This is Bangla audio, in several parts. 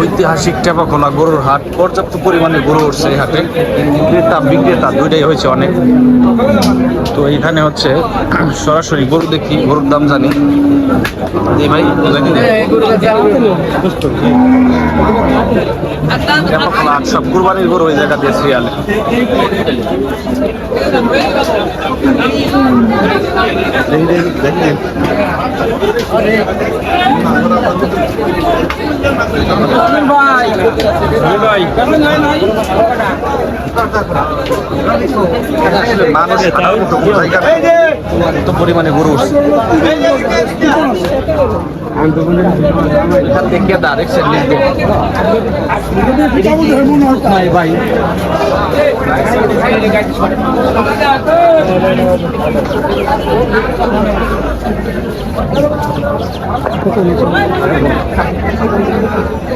ঐতিহাসিক টেপাখোলা গরুর হাট, পর্যাপ্ত পরিমাণে গরু উঠছে এই হাটে। ক্রেতা, বিক্রেতা দুইটাই হয়েছে অনেক। তো এইখানে হচ্ছে সরাসরি গরু দেখি, গরুর দাম জানি। ভাই সব কুরবানির গরু ওই জায়গা দিয়ে সিরিয়ালে মানুষ হাঁটার এত পরিমাণে গরু উঠছে এখান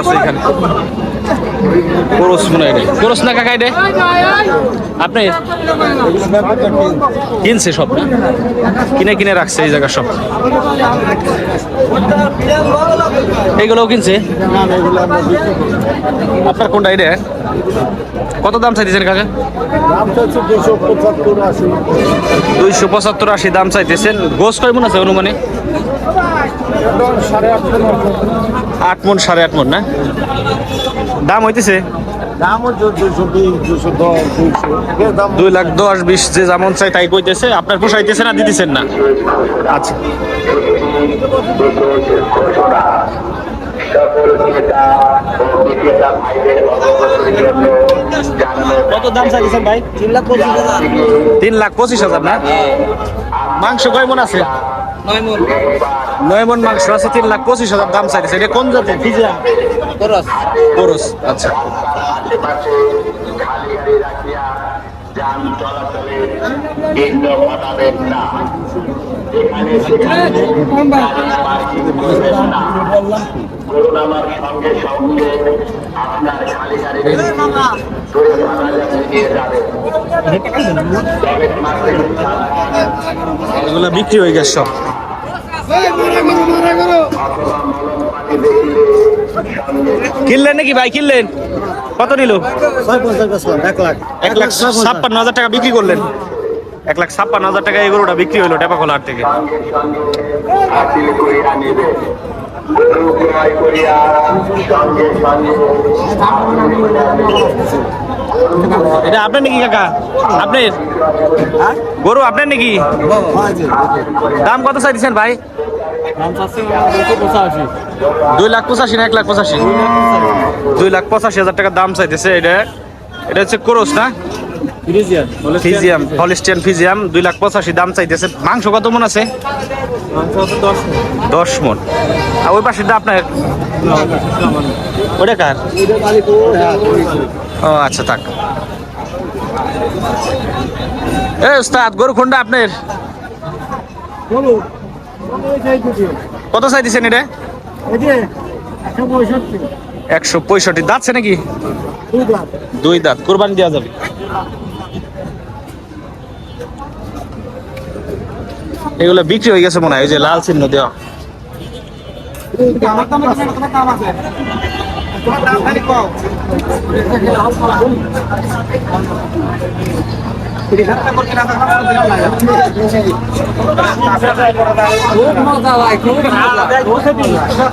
আছে এখানে। মনে আপনি? কিনছে সব কিনে কিনে রাখছে এই জায়গা সব। এইগুলোও কিনছে? আপনার কোনটা এটা কত দাম চাইতেছেন কাকা? দুইশো পঁচাত্তর আশি। দাম চাইতেছেন। গোস কয় মন আছে অনুমানে? আট মন সাড়ে আট মন না? দাম হইতেছে? দুই লাখ দশ বিশ যে যেমন চাই তাই কইতেছে। আপনার পোষাইতেছে না দিতেছেন না? আচ্ছা। কত দাম চাইতেছেন ভাই? তিন লাখ পঁচিশ হাজার। তিন লাখ পঁচিশ হাজার না? মাংস কয় মন আছে? নয় মন। মাংস আছে তিন লাখ পঁচিশ হাজার দাম চাইতেছে এটা কোন জাতের? কোরস আচ্ছা। যান চলাচলে বিঘ্ন ঘটাবেন না। সঙ্গে সঙ্গে আপনার দূরে এগুলো বিক্রি হয়ে গেছে সব। কিনলেন নাকি ভাই? কিনলেন? কত নিল? এক লাখ ছাপ্পান্ন হাজার টাকা বিক্রি করলেন। এক লাখ ছাপ্পান্ন হাজার টাকা এই গরুটা বিক্রি হলো টেপাখোলা হাট থেকে। এটা আপনার নাকি কাকা? আপনার? গরু আপনার নাকি? দাম কত চাইছেন ভাই? দুই লাখ পঁচাশি না এক লাখ পঁচাশি। দুই লাখ পঁচাশি হাজার টাকা দাম চাইতেছে এটা। এটা হচ্ছে কোরস না? ফিজিয়াম হলিস্টিয়ান ফিজিয়াম দুই লাখ পঁচাশি দাম চাইতেছে। মাংস কত মন আছে? দশ মন। আর ওই পাশেটা আপনার? ওটা কার? ও আচ্ছা থাক। এ উস্তাদ গরু খন্ডা আপনার? কত চাই দিছেন এটা একশো পঁয়ষট্টি। দাঁতছে নাকি? দুই দাঁত। কোরবানি দেওয়া যাবে। এগুলো বিক্রি হয়ে গেছে মনে হয় ওই যে লাল চিহ্ন দেওয়া।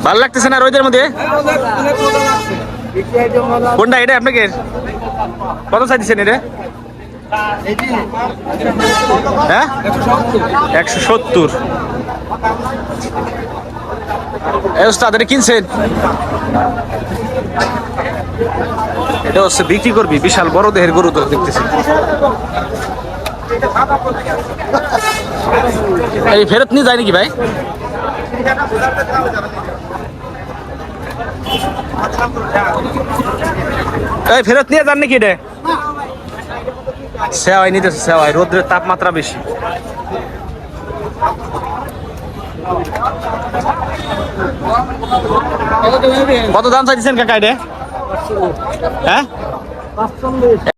ভালো লাগতেছে না রোদের মধ্যে? কোনটা, এটা আপনাকে কত চাইছেন এটা? হ্যাঁ? একশো সত্তর। এই কিনছেন? এটা হচ্ছে বিক্রি করবি, বিশাল বড় দেহের গরু তো দেখতেছি। এই ফেরত নিয়ে যায় নাকি ভাই? ফেরত নিয়ে যান নাকি রে সেওয়াই নিতেছে সেওয়াই। রোদ্রের তাপমাত্রা বেশি। কত দাম চাইছেন কাকা হ্যাঁ?